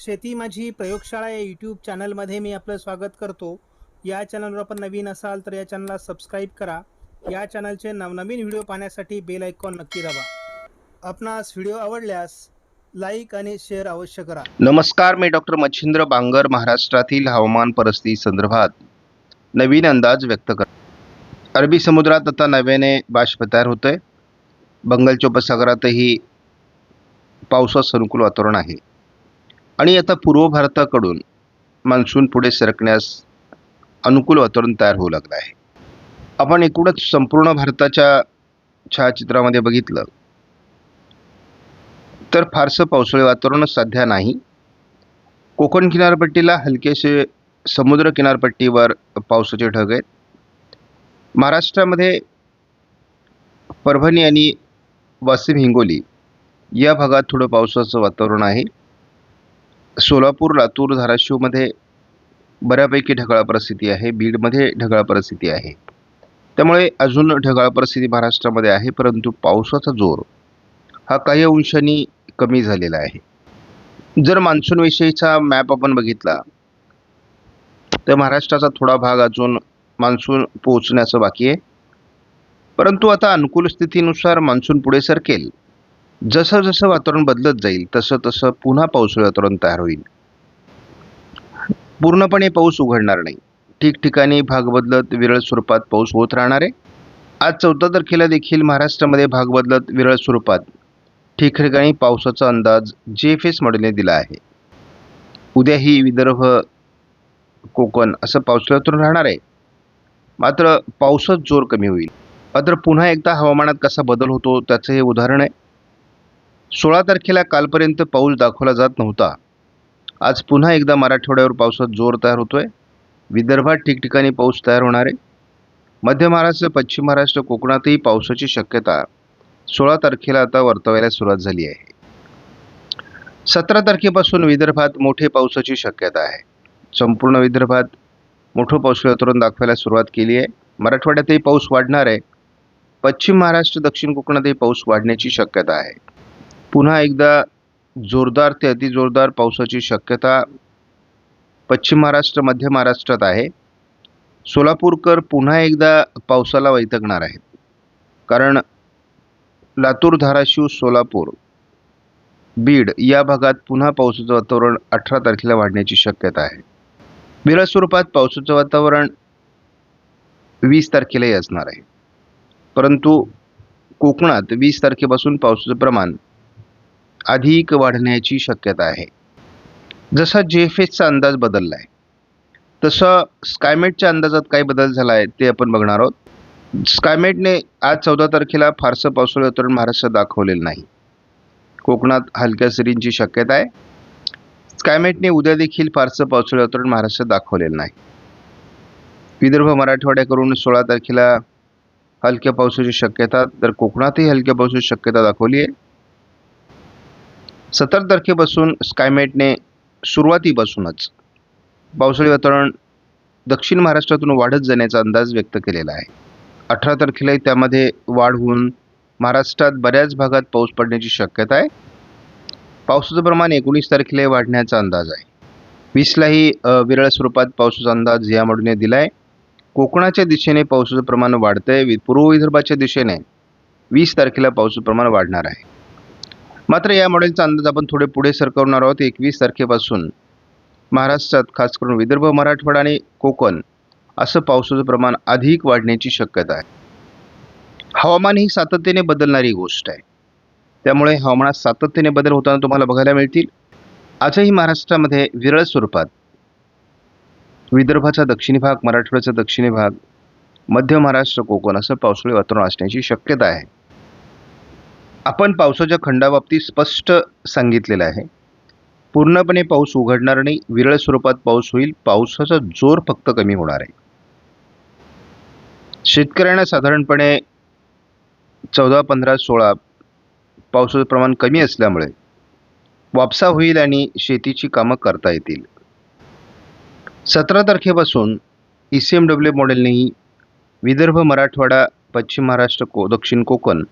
शेती माझी प्रयोगशाळा या यूट्यूब चॅनलमध्ये मी आपलं स्वागत करतो. या चॅनलवर आपण नवीन असाल तर या चॅनलला सबस्क्राईब करा. या चॅनलचे नवनवीन व्हिडिओ पाहण्यासाठी बेल आयकॉन नक्की दाबा. आपणास व्हिडिओ आवडल्यास लाईक आणि शेअर अवश्य करा. नमस्कार मी डॉक्टर मच्छिंद्र बांगर महाराष्ट्रातील हवामान परिस्थिती संदर्भात नवीन अंदाज व्यक्त कर अरबी समुद्रात आता नव्याने बाष्प तयार होतं आहे बंगालच्या उपसागरातही पावसास अनुकूल वातावरण आहे. आणि आता पूर्व भारताकडून मान्सून पुढे सरकण्यास अनुकूल वातावरण तयार होऊ लागलं आहे. आपण एकूणच संपूर्ण भारताच्या छायाचित्रामध्ये बघितलं तर फारसं पावसाळी वातावरण सध्या नाही. कोकण किनारपट्टीला हलकेसे समुद्र किनारपट्टीवर पावसाचे ढग आहेत. महाराष्ट्रामध्ये परभणी आणि वाशिम हिंगोली या भागात थोडं पावसाचं वातावरण आहे. सोलापूर लातूर धाराशिवमध्ये बऱ्यापैकी ढगाळ परिस्थिती आहे. बीडमध्ये ढगाळ परिस्थिती आहे. त्यामुळे अजून ढगाळ परिस्थिती महाराष्ट्रामध्ये आहे परंतु पावसाचा जोर हा काही अंशांनी कमी झालेला आहे. जर मान्सूनविषयीचा मॅप आपण बघितला तर महाराष्ट्राचा थोडा भाग अजून मान्सून पोहोचण्याचं बाकी आहे. परंतु आता अनुकूल स्थितीनुसार मान्सून पुढे सरकेल. जसं जसं वातावरण बदलत जाईल तसं तसं पुन्हा पावसाळी वातावरण तयार होईल. पूर्णपणे पाऊस उघडणार नाही. ठिकठिकाणी भाग बदलत विरळ स्वरूपात पाऊस होत राहणार आहे. आज चौदा तारखेला देखील महाराष्ट्रामध्ये भाग बदलत विरळ स्वरूपात ठिकठिकाणी पावसाचा अंदाज जे एफ एस मॉडेलने दिला आहे. उद्याही विदर्भ कोकण असं पावसाळ्यातून राहणार आहे. मात्र पावसात जोर कमी होईल. मात्र पुन्हा एकदा हवामानात कसा बदल होतो त्याचं हे उदाहरण आहे. सोळा तारखेला कालपर्यंत पाऊस दाखवला जात नव्हता. आज पुन्हा एकदा मराठवाड्यावर पावसात जोर तयार होतोय. विदर्भात ठिकठिकाणी पाऊस तयार होणार आहे. मध्य महाराष्ट्र पश्चिम महाराष्ट्र कोकणातही पावसाची शक्यता. सोळा तारखेला आता वर्तवायला सुरुवात झाली आहे. सतरा तारखेपासून विदर्भात मोठे पावसाची शक्यता आहे. संपूर्ण विदर्भात मोठं पाऊस वातावरण दाखवायला सुरुवात केली आहे. मराठवाड्यातही पाऊस वाढणार आहे. पश्चिम महाराष्ट्र दक्षिण कोकणातही पाऊस वाढण्याची शक्यता आहे. पुन्हा एकदा जोरदार ते अतिजोरदार पावसाची शक्यता पश्चिम महाराष्ट्र मध्य महाराष्ट्रात आहे. सोलापूरकर पुन्हा एकदा पावसाला वैतगणार आहेत. कारण लातूर धाराशिव सोलापूर बीड या भागात पुन्हा पावसाचं वातावरण अठरा तारखेला वाढण्याची शक्यता आहे. विरळ स्वरूपात पावसाचं वातावरण वीस तारखेलाही असणार आहे. परंतु कोकणात वीस तारखेपासून पावसाचं प्रमाण अधिक वाढण्याची शक्यता आहे. जसा जे एफ अंदाज बदलला आहे तसं स्कायमेटच्या अंदाजात काय बदल झाला आहे ते आपण बघणार आहोत. स्कायमेटने आज चौदा तारखेला फारसं पावसाळी वातावरण महाराष्ट्रात दाखवलेलं नाही. कोकणात हलक्या सरींची शक्यता आहे. स्कायमेटने उद्या देखील फारसं पावसाळी वातावरण महाराष्ट्रात दाखवलेलं नाही. विदर्भ मराठवाड्याकडून सोळा तारखेला हलक्या पावसाची शक्यता तर कोकणातही हलक्या पावसाची शक्यता दाखवली आहे. सतर तारखेपासून स्कायमेटने सुरुवातीपासूनच पावसाळी वातावरण दक्षिण महाराष्ट्रातून वाढत जाण्याचा अंदाज व्यक्त केलेला आहे. अठरा तारखेलाही त्यामध्ये वाढ होऊन महाराष्ट्रात बऱ्याच भागात पाऊस पडण्याची शक्यता आहे. पावसाचं प्रमाण एकोणीस तारखेलाही वाढण्याचा अंदाज आहे. वीसलाही विरळ स्वरूपात पावसाचा अंदाज या दिला आहे कोकणाच्या दिशेने पावसाचं प्रमाण वाढतं आहे पूर्व विदर्भाच्या दिशेने वीस तारखेला पावसाचं प्रमाण वाढणार आहे. मात्र या मॉडेलचा अंदाज आपण थोडे पुढे सरकवणार आहोत. एकवीस तारखेपासून महाराष्ट्रात खास करून विदर्भ मराठवाडा आणि कोकण असं पावसाचं प्रमाण अधिक वाढण्याची शक्यता आहे. हवामान ही सातत्याने बदलणारी गोष्ट आहे. त्यामुळे हवामानात सातत्याने बदल होताना तुम्हाला बघायला मिळतील. आजही महाराष्ट्रामध्ये विरळ स्वरूपात विदर्भाचा दक्षिणी भाग मराठवाड्याचा दक्षिणी भाग मध्य महाराष्ट्र कोकण असं पावसाळी वातावरण असण्याची शक्यता आहे. आपण पावसाच्या खंडाबाबतीत स्पष्ट सांगितलेलं आहे. पूर्णपणे पाऊस उघडणार नाही विरळ स्वरूपात पाऊस होईल पावसाचा जोर फक्त कमी होणार आहे. शेतकऱ्यांना साधारणपणे चौदा पंधरा सोळा पावसाचं प्रमाण कमी असल्यामुळे वापसा होईल आणि शेतीची कामं करता येतील. सतरा तारखेपासून ई सी एम डब्ल्यू मॉडेलनेही विदर्भ मराठवाडा पश्चिम महाराष्ट्र को दक्षिण कोकण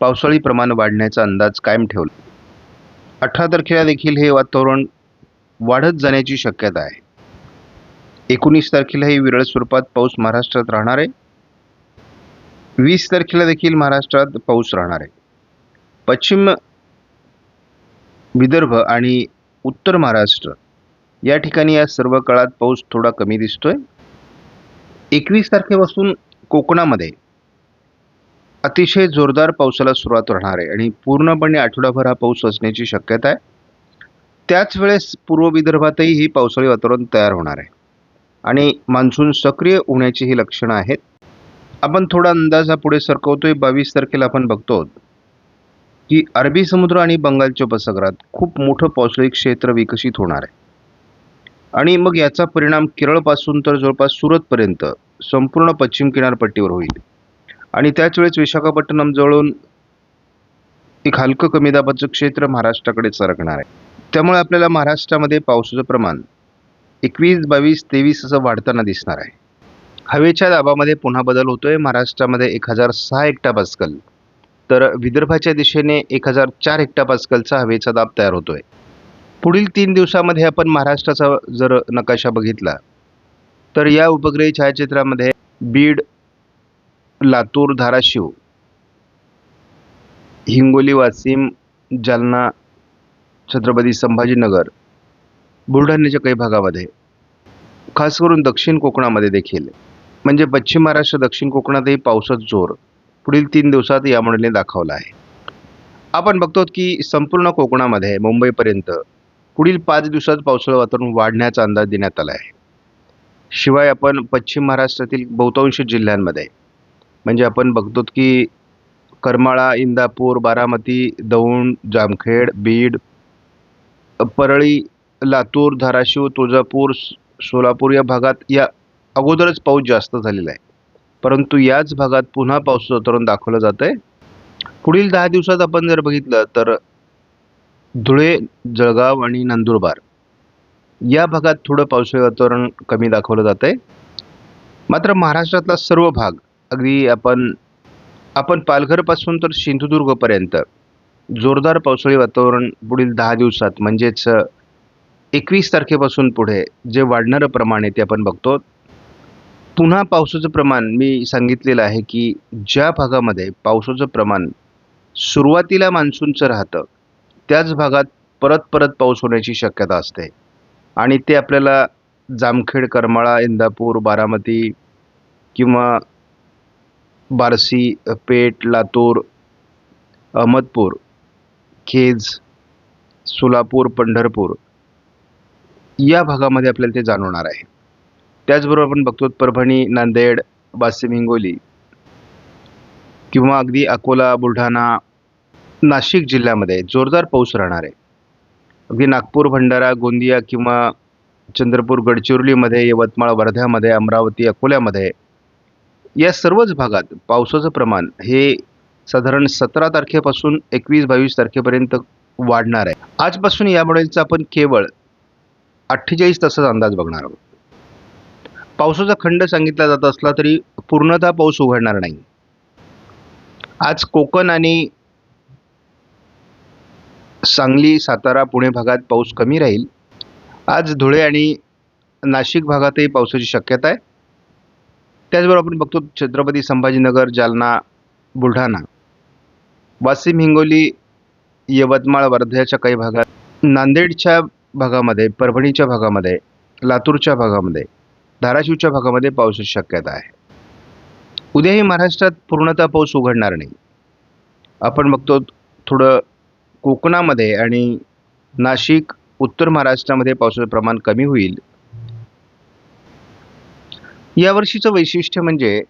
पावसाळी प्रमाण वाढण्याचा अंदाज कायम ठेवला. अठरा तारखेला देखील हे वातावरण वाढत जाण्याची शक्यता आहे. एकोणीस तारखेलाही विरळ स्वरूपात पाऊस महाराष्ट्रात राहणार आहे. वीस तारखेला देखील महाराष्ट्रात पाऊस राहणार आहे. पश्चिम विदर्भ आणि उत्तर महाराष्ट्र या ठिकाणी या सर्व काळात पाऊस थोडा कमी दिसतोय. एकवीस तारखेपासून कोकणामध्ये अतिशय जोरदार पावसाला सुरुवात राहणार आहे आणि पूर्णपणे आठवडाभर हा पाऊस असण्याची शक्यता आहे. त्याच वेळेस पूर्व विदर्भातही ही पावसाळी वातावरण तयार होणार आहे. आणि मान्सून सक्रिय होण्याची ही लक्षणं आहेत. आपण थोडा अंदाजा पुढे सरकवतोय. बावीस तारखेला आपण बघतो की अरबी समुद्र आणि बंगालच्या उपसागरात खूप मोठं पावसाळी क्षेत्र विकसित होणार आहे. आणि मग याचा परिणाम केरळपासून तर जवळपास सुरतपर्यंत संपूर्ण पश्चिम किनारपट्टीवर होईल. आणि त्याच वेळेस विशाखापट्टणम जवळून एक हलकं कमी दाबाचं क्षेत्र महाराष्ट्राकडे सरकणार आहे. त्यामुळे आपल्याला महाराष्ट्रामध्ये पावसाचं प्रमाण एकवीस बावीस तेवीस असं वाढताना दिसणार आहे. हवेच्या दाबामध्ये पुन्हा बदल होतोय. महाराष्ट्रामध्ये एक हजार सहा हेक्टा पास्कल तर विदर्भाच्या दिशेने एक हजार चार हेक्टा पास्कलचा हवेचा दाब तयार होतोय. पुढील तीन दिवसामध्ये आपण महाराष्ट्राचा जर नकाशा बघितला तर या उपग्रही छायाचित्रामध्ये बीड लातूर धाराशिव. हिंगोली वाशिम जालना छत्रपती संभाजीनगर बुलढाण्याच्या काही भागामध्ये. खास करून दक्षिण कोकणामध्ये देखील. म्हणजे पश्चिम महाराष्ट्र दक्षिण कोकणातही पावसाचा जोर पुढील तीन दिवसात या मंडळीने दाखवला आहे. आपण बघतो की संपूर्ण कोकणामध्ये मुंबईपर्यंत पुढील पाच दिवसात पावसाळं वातावरण वाढण्याचा अंदाज देण्यात आला आहे. शिवाय आपण पश्चिम महाराष्ट्रातील बहुतांश जिल्ह्यांमध्ये म्हणजे आपण बघतो की करमाळा इंदापूर बारामती दौंड जामखेड बीड परळी लातूर धाराशिव तुळजापूर सोलापूर या भागात या अगोदरच पाऊस जास्त झालेला आहे. परंतु याच भागात पुन्हा पाऊस उतरून दाखवलं जात आहे पुढील दहा दिवसात आपण जर बघितलं तर धुळे जळगाव आणि नंदुरबार या भागात थोडं पावसाळी वातावरण कमी दाखवलं जात आहे मात्र महाराष्ट्रातला सर्व भाग अगदी आपण आपण पालघरपासून तर सिंधुदुर्गपर्यंत जोरदार पावसाळी वातावरण पुढील दहा दिवसात म्हणजेच एकवीस तारखेपासून पुढे जे वाढणारं प्रमाण आहे ते आपण बघतो. पुन्हा पावसाचं प्रमाण मी सांगितलेलं आहे की ज्या भागामध्ये पावसाचं प्रमाण सुरुवातीला मान्सूनचं राहतं त्याच भागात परत परत पाऊस होण्याची शक्यता असते. आणि ते आपल्याला जामखेड करमाळा इंदापूर बारामती किंवा बार्शी पेठ लातूर अहमदपूर खेज सोलापूर पंढरपूर. या भागामध्ये आपल्याला ते जाणवणार आहे. त्याचबरोबर आपण बघतो परभणी नांदेड वाशिम हिंगोली किंवा अगदी अकोला बुलढाणा नाशिक जिल्ह्यामध्ये जोरदार पाऊस राहणार आहे. अगदी नागपूर भंडारा गोंदिया किंवा चंद्रपूर गडचिरोलीमध्ये यवतमाळ वर्ध्यामध्ये अमरावती अकोल्यामध्ये या सर्वच भागात पावसाचं प्रमाण हे साधारण सतरा तारखेपासून एकवीस बावीस तारखेपर्यंत वाढणार आहे. आजपासून या मॉडेलचा आपण केवळ अठ्ठेचाळीस तासाचा अंदाज बघणार आहोत. पावसाचा खंड सांगितला जात असला तरी पूर्णतः पाऊस उघडणार नाही. आज कोकण आणि सांगली सातारा पुणे भागात पाऊस कमी राहील. आज धुळे आणि नाशिक भागातही पावसाची शक्यता आहे. त्याचबरोबर आपण बघतो छत्रपती संभाजीनगर जालना बुलढाणा. वाशिम हिंगोली यवतमाळ वर्ध्याच्या काही भागात नांदेडच्या भागामध्ये परभणीच्या भागामध्ये लातूरच्या भागामध्ये धाराशिवच्या भागामध्ये पावसाची शक्यता आहे. उद्याही महाराष्ट्रात पूर्णतः पाऊस उघडणार नाही. आपण बघतो थोडं कोकणामध्ये आणि नाशिक उत्तर महाराष्ट्रामध्ये पावसाचं प्रमाण कमी होईल. यावर्षीचं वैशिष्ट्य म्हणजे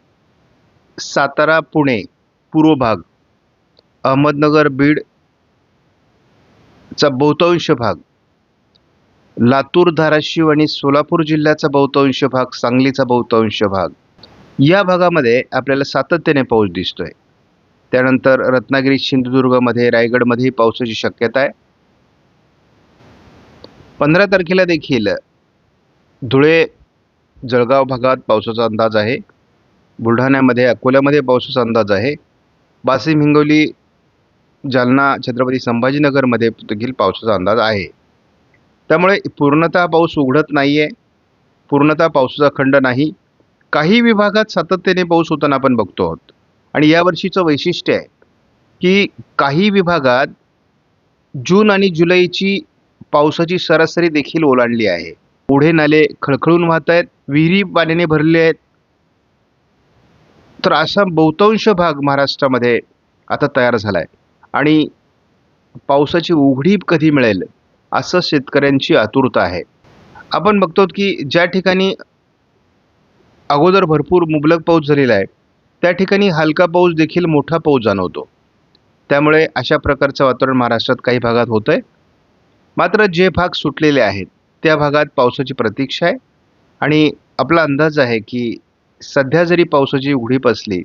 सातारा पुणे पूर्व भाग अहमदनगर बीड चा बहुतांश भाग लातूर धाराशिव आणि सोलापूर जिल्ह्याचा बहुतांश भाग सांगलीचा बहुतांश भाग या भागामध्ये आपल्याला सातत्याने पाऊस दिसतोय. त्यानंतर रत्नागिरी सिंधुदुर्गमध्ये रायगडमध्येही पावसाची शक्यता आहे. पंधरा तारखेला देखील धुळे जळगाव भागात पावसाचा अंदाज आहे. बुलढाण्यामध्ये अकोल्यामध्ये पावसाचा अंदाज आहे. वाशिम हिंगोली जालना छत्रपती संभाजीनगरमध्ये देखील पावसाचा अंदाज आहे. त्यामुळे पूर्णतः पाऊस उघडत नाही आहे पूर्णतः पावसाचा खंड नाही. काही विभागात सातत्याने पाऊस होताना आपण बघतो आहोत. आणि यावर्षीचं वैशिष्ट्य आहे की काही विभागात जून आणि जुलैची पावसाची सरासरी देखील ओलांडली आहे. पुढे नाले खळखळून वाहत आहेत विहिरी पाण्याने भरले आहेत. तर असा बहुतांश भाग महाराष्ट्रामध्ये आता तयार झाला आहे आणि पावसाची उघडी कधी मिळेल असं शेतकऱ्यांची आतुरता आहे. आपण बघतो की ज्या ठिकाणी अगोदर भरपूर मुबलक पाऊस झालेला आहे त्या ठिकाणी हलका पाऊस देखील मोठा पाऊस जाणवतो. त्यामुळे अशा प्रकारचं वातावरण महाराष्ट्रात काही भागात होतं आहे मात्र जे भाग सुटलेले आहेत त्या भागात पावसाची प्रतीक्षा आहे. आणि आपला अंदाज आहे की सध्या जरी पावसाची उघडीप असली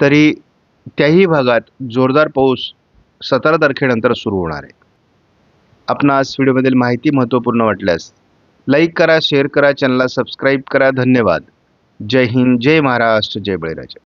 तरी त्याही भागात जोरदार पाऊस सतरा तारखेनंतर सुरू होणार आहे. आपणास व्हिडिओमधील माहिती महत्त्वपूर्ण वाटल्यास लाईक करा शेअर करा चॅनलला सबस्क्राईब करा. धन्यवाद. जय हिंद जय महाराष्ट्र जय बळीराजा.